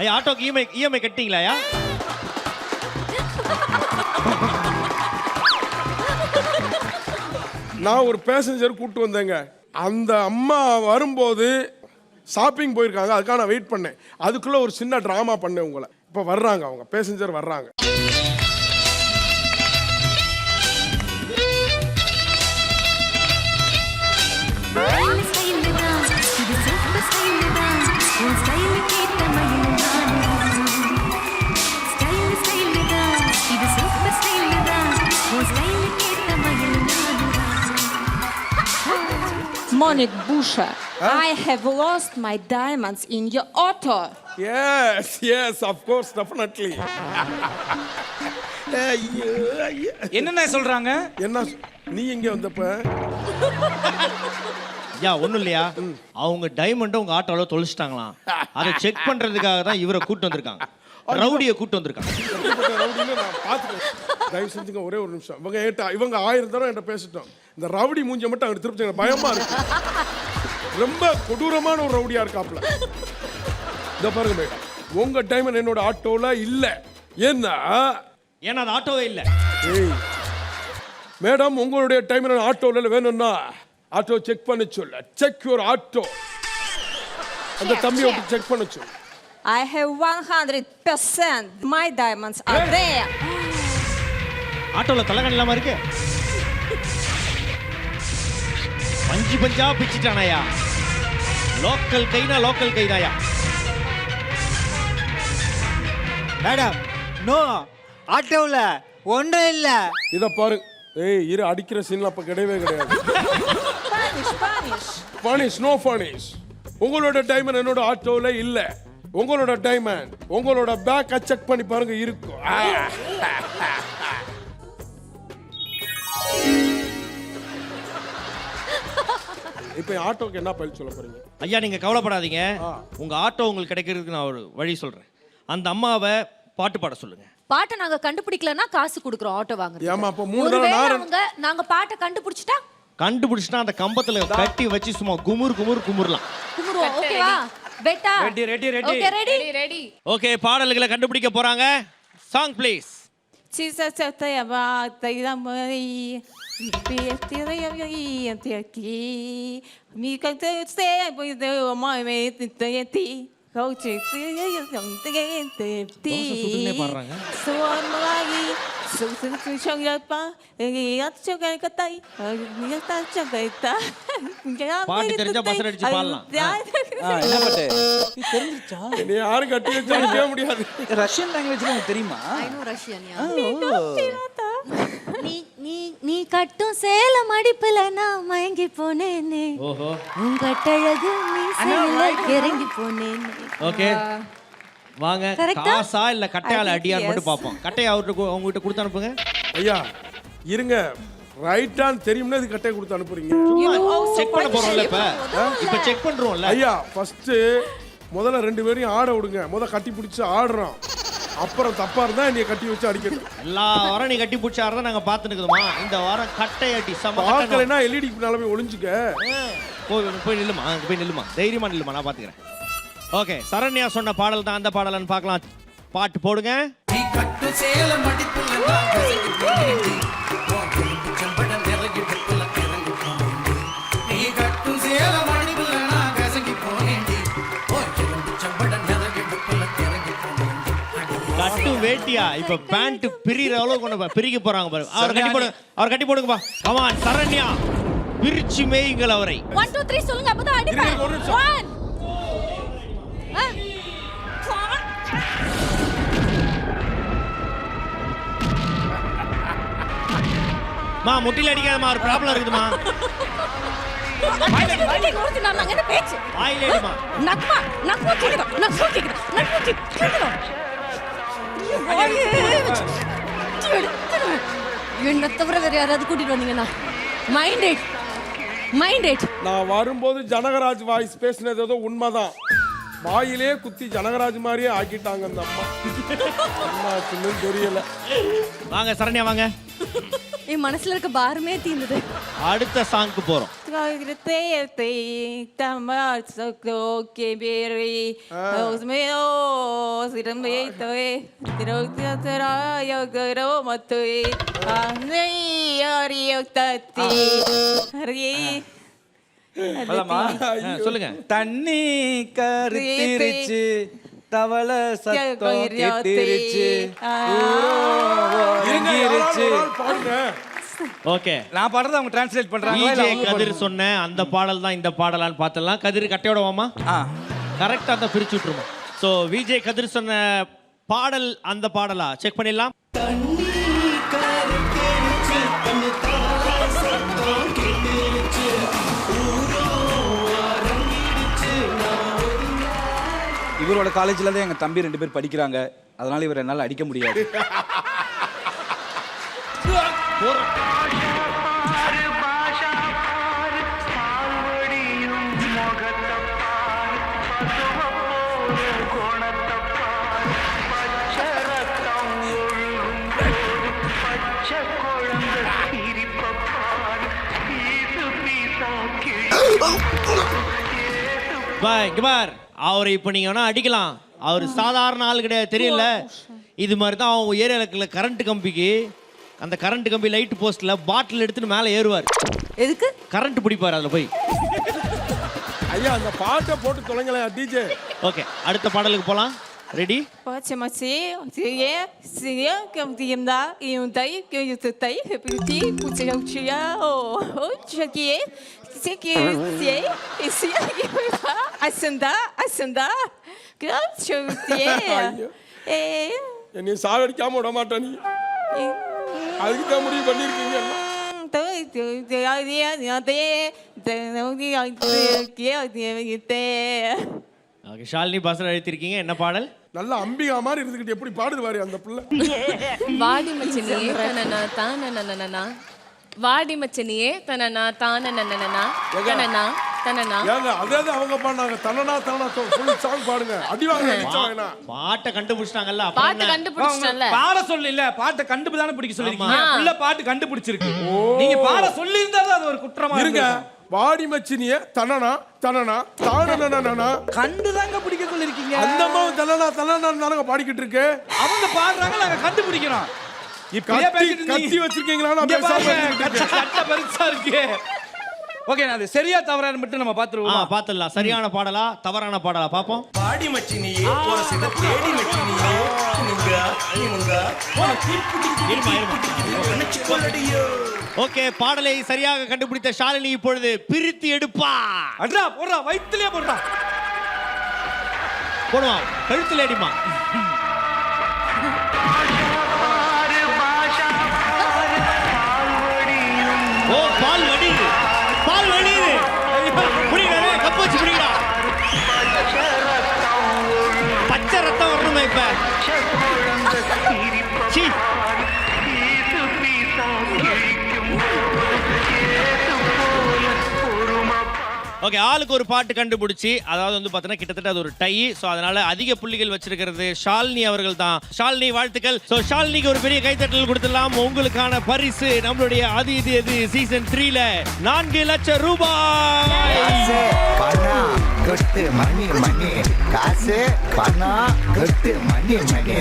ஐயா ஆட்டோக்கு EMI EMI கட்டிங்களாயா நான் ஒரு பேசஞ்சர் கூட்டு வந்தேங்க. அந்த அம்மா வரும்போது ஷாப்பிங் போயிருக்காங்க அதுக்காக நான் வெயிட் பண்ணேன். அதுக்குள்ள ஒரு சின்ன ட்ராமா பண்ணேன் உங்களை. இப்போ வர்றாங்க அவங்க பேசஞ்சர் வர்றாங்க. Monik Busha, I have lost my diamonds in your auto. S S of course definitely என்னென்ன சொல்றாங்க? என்ன நீ எங்க வந்தப்ப? ஐயா ஒண்ணும் இல்லையா? அவங்க டைமண்டை உங்க ஆட்டோல தொலைச்சிட்டாங்களாம் அதை செக் பண்றதுக்காக தான் இவரை கூட்டு வந்திருக்காங்க. ரவுடியை கூட்டு வந்திருக்காங்க. தயவு செஞ்சுங்க ஒரே ஒரு நிமிஷம். இவங்க இவங்க ஆயிரம் தடவை என்கிட்ட பேசிட்டோம். இந்த ரவுடி மூஞ்ச மட்டும் அங்கே திருப்பி பயமா இருக்கு. ரொம்ப கொடூரமான ஒரு ரவுடியா இருக்காப்ல இந்த பாருங்க மேடம். உங்க டைம் என்னோட ஆட்டோல இல்ல. ஏன்னா? ஏன்னா அது ஆட்டோவே இல்லை. ஏய். மேடம் உங்களுடைய டைம் ஆட்டோல வேணும்னா ஆட்டோ செக் பண்ண சொல்ல. Check your auto. அந்த தம்பியை check. செக் பண்ண சொல்லு. I have 100% my diamonds are there. ஆட்டோல தலைகணி இல்லாம இருக்கு. பஞ்சு பஞ்சா பிச்சிட்டானயா? லோக்கல் கைனா லோக்கல் கைதாயா? மேடம் நோ ஆட்டோவில் ஒன்றும் இல்லை. இதை பாரு. ஏய் இரு அடிக்கிற சீன்ல அப்ப கிடையவே கிடையாது. Spanish, Spanish. பனிஷ் நோ பனிஷ் உங்களோட டைமண்ட் என்னோட ஆட்டோல இல்ல. உங்களோட டைமண்ட் உங்களோட பேக்கை செக் பண்ணி பாருங்க இருக்கும். இப்போ ஆட்டோக்கு என்ன பதில் சொல்ல போறீங்க? ஐயா நீங்க கவலைப்படாதீங்க. ஆ. உங்க ஆட்டோ உங்களுக்கு கிடைக்கிறதுக்கு நான் ஒரு வழி சொல்றேன். அந்த அம்மாவை பாட்டு பாட சொல்லுங்க. பாட்டை நாங்க கண்டுபிடிக்கலன்னா காசு கொடுக்குறோம் ஆட்டோ வாங்குறது ஏமா அப்ப மூணு நாள் அவங்க நாங்க பாட்டை கண்டுபிடிச்சிட்டா? கண்டுபிடிச்சிட்டா அந்த கம்பத்துல கட்டி வச்சு சும்மா குமுறு குமுறு குமுறலாம். கும்பிடுவோம் ஓகேவா பெட்டா. ஓகே ரெடி ரெடி ஓகே பாடல்களை கண்டுபிடிக்க போறாங்க. Song please Chisa chata ya ba ta ida mai pi ti da ya ya ti aquí mi ka te se boy de mai me ti te ti Kau cik ya ya yang te te ti dosa சுட்டுன்னே பாடுறாங்க. Suan lagi su su su chong ya pa ya ya chong ka ka tai ya ta பாட்டு தெரிஞ்சா பசர் அடிச்சு பாடலாம். என்ன பாட்டு இது தெரிஞ்சிருச்சா நீ யாரும் கட்டி வச்சாலே முடியாது ரஷ்யன் லாங்குவேஜ்ல உங்களுக்கு தெரியுமா ரஷ்யன்யா ஓ. நீ நீ நீ கட்டும் சேலம் அடிப்புல நான் மயங்கி போனேனே. ஓஹோ. உங்கட்டழகு நீ சேல இறங்கி போனேனே. ஓகே. வாங்க. Correct ஆ? காசா இல்ல கட்டையால அடியான்னு மட்டும். பார்ப்போம். கட்டையை அவர்கிட்ட உங்ககிட்ட கொடுத்து அனுப்புங்க. ஐயா இருங்க. ரைட்டான்னு தெரியும்னா இது கட்டையை கொடுத்து அனுப்புறீங்க. செக் பண்ண போறோம்ல இப்ப. இப்ப செக் பண்றோம்ல. ஐயா ஃபர்ஸ்ட் முதல்ல ரெண்டு பேரையும் ஆட விடுங்க. முத கட்டி பிடிச்சி ஆடுறோம். அப்புறம் தப்பா இருந்தா என்னைய கட்டி வச்சு அடிக்கணும் எல்லா வாரம் நீ கட்டி பிடிச்சாருதான் நாங்க பாத்துட்டு இருக்குதுமா இந்த வாரம் கட்டை அடி சம பார்க்கலைன்னா எல்இடி பின்னால போய் ஒளிஞ்சுக்க. போய் போய் நில்லுமா? அங்க போய் நில்லுமா? தைரியமா நில்லுமா? நான் பாத்துக்கிறேன். ஓகே சரண்யா சொன்ன பாடல் தான். அந்த பாடலன்னு பார்க்கலாம். பாட்டு போடுங்க. வேட்டியா? இப்ப பேண்ட் பிரிகிற அளவுக்கு கொண்டு பிரிக்க போறாங்க பாரு. அவர் கட்டி போடுங்க அவர் கட்டி போடுங்கப்பா. Come on Saranya. பிரிச்சு மேய்கள் அவரை. ஒன் டூ த்ரீ சொல்லுங்க. அப்பதான் அடிப்பேன். ஒன் மா முட்டில அடிக்காதமா ஒரு ப்ராப்ளம் இருக்குதுமா பேச்சு நக்மா நக்மா கேக்குறோம் நக்மா கேக்குறோம் நக்மா கேக்குறோம் என்ன தவிர வேற யாராவது கூட்டிட்டு வந்தீங்கன்னா. மைண்ட் இட் மைண்ட் இட் நான் வரும்போது ஜனகராஜ் வாய்ஸ் பேசினது ஏதோ உண்மைதான். வாயிலே குத்தி ஜனகராஜ் மாதிரியே ஆக்கிட்டாங்க அந்த அம்மா. என்னாச்சுன்னு தெரியல. வாங்க சரண்யா வாங்க. என் மனசுல இருக்க பாரமே தீர்ந்தது அடுத்த சாங்க்கு போறோம். சிறம்பே தோயே திரோத்தியராய கரோ மத்தோயே அன்னை அறியோ தத்தி அரியே சொல்லுங்க. தண்ணி கருத்திருச்சு தவள சத்தம் கேட்டிருச்சு. இருங்க, ஓகே. நான் பாடுறத அவங்க டிரான்ஸ்லேட் விஜே அவங்க கதிர்? சொன்ன அந்த பாடல் தான் இந்த பாடலான்னு பார்த்தலாம் கதிர் கட்டையோட வாமா? ஆ. கரெக்டா தான் பிரிச்சு விட்டுருமா. ஸோ விஜய் கதிர் சொன்ன பாடல் அந்த பாடலா? செக் பண்ணிடலாம். இவரோட காலேஜ்ல தான் எங்க தம்பி ரெண்டு பேர் படிக்கிறாங்க. அதனால இவரை என்னால அடிக்க முடியாது. பார். அவரை இப்போ நீங்க வேணா அடிக்கலாம். அவர் சாதாரண ஆள் கிடையாது தெரியல இது மாதிரி தான் அவங்க ஏரியாவில் கரண்ட் கம்பிக்கு அந்த கரண்ட் கம்பி லைட் போஸ்ட்ல பாட்டில் எடுத்துட்டு மேலே ஏறுவார். எதுக்கு? கரண்ட் பிடிப்பார் அதில் போய். ஐயா அந்த பாட்டை போட்டு தொலைங்களேன் டிஜே ஓகே அடுத்த பாடலுக்கு போகலாம் ready da, e cu ție, cu ție, o, o, ce ție, ție, că ție, e ție, că e da, asenda, asenda, că ce ție, e, என்னை சாகடிக்காம விட மாட்டேன் நீ. அதுக்கு தான் முடிவு ție, ஓகே ஷாலினி பாசர் அழைத்திருக்கீங்க. என்ன பாடல்? நல்ல அம்பிகா மாதிரி இருந்துகிட்டு எப்படி பாடுது பாரு அந்த பிள்ளை? வாடி மச்சனியே தனனா தானனனனனா வாடி மச்சனியே தனனா தானனனனனா தனனா தனனா ஏங்க அதே தான் அவங்க பாடினாங்க தனனா தனனா ஃபுல் சாங் பாடுங்க. அடி வாங்க நிச்சயம் வேணாம் பாட்டை கண்டுபிடிச்சிட்டாங்கல்ல அப்புறம் பாட்டு என்ன? கண்டுபிடிச்சிட்டல பாட சொல்லி இல்ல பாட்டை கண்டுபிடி தானே பிடிக்க சொல்லிருக்கீங்க. உள்ள பாட்டு கண்டுபிடிச்சிருக்கு. நீங்க பாட சொல்லி இருந்தா அது ஒரு குற்றமா இருங்க. வாடி மச்சினிய தனனா தனனா தானனா கண்டுதாங்க பிடிக்க சொல்லிருக்கீங்க அந்த அம்மா தனனா தனனா தானங்க பாடிக்கிட்டு இருக்கு? அவங்க பாடுறாங்க நாங்க கண்டுபிடிக்கிறோம். இப்படியே கத்தி பேசிட்டு கத்தி இருந்தீங்க. வச்சிருக்கீங்களா நான் இங்க பேசாம பாருங்க, இருந்துகிட்டு இருக்கேன். கட்ட பெருசா இருக்கு. ஓகே நான் அது சரியா தவறான்னு மட்டும் நம்ம ஆ பாத்துருவோம் பார்த்துடலாம். சரியான பாடலா தவறான பாடலா பார்ப்போம். பாடி மச்சினியே போற சில தேடி மச்சினியே. நீங்க நீங்க இருமா இருமா. நினைச்சு கொள்ளடியோ ஓகே பாடலை சரியாக கண்டுபிடித்த ஷாலினி இப்பொழுது பிரித்து எடுப்பா அட்ரா போடுறா வயித்துலயே போடுறா. போடுவான் கழுத்துல அடிமா. ஓகே ஆளுக்கு ஒரு பாட்டு கண்டுபிடிச்சி அதாவது வந்து பார்த்தீங்கன்னா கிட்டத்தட்ட அது ஒரு டை ஸோ அதனால அதிக புள்ளிகள் வச்சிருக்கிறது ஷாலினி அவர்கள் தான் ஷாலினி வாழ்த்துக்கள். ஸோ ஷாலினிக்கு ஒரு பெரிய கைத்தட்டல் கொடுத்துடலாம். உங்களுக்கான பரிசு நம்மளுடைய அது இது எது சீசன் த்ரீல நான்கு லட்சம் ரூபாய். கட்டு மணி மணி. காசு பணம் கட்டு மணி மணி.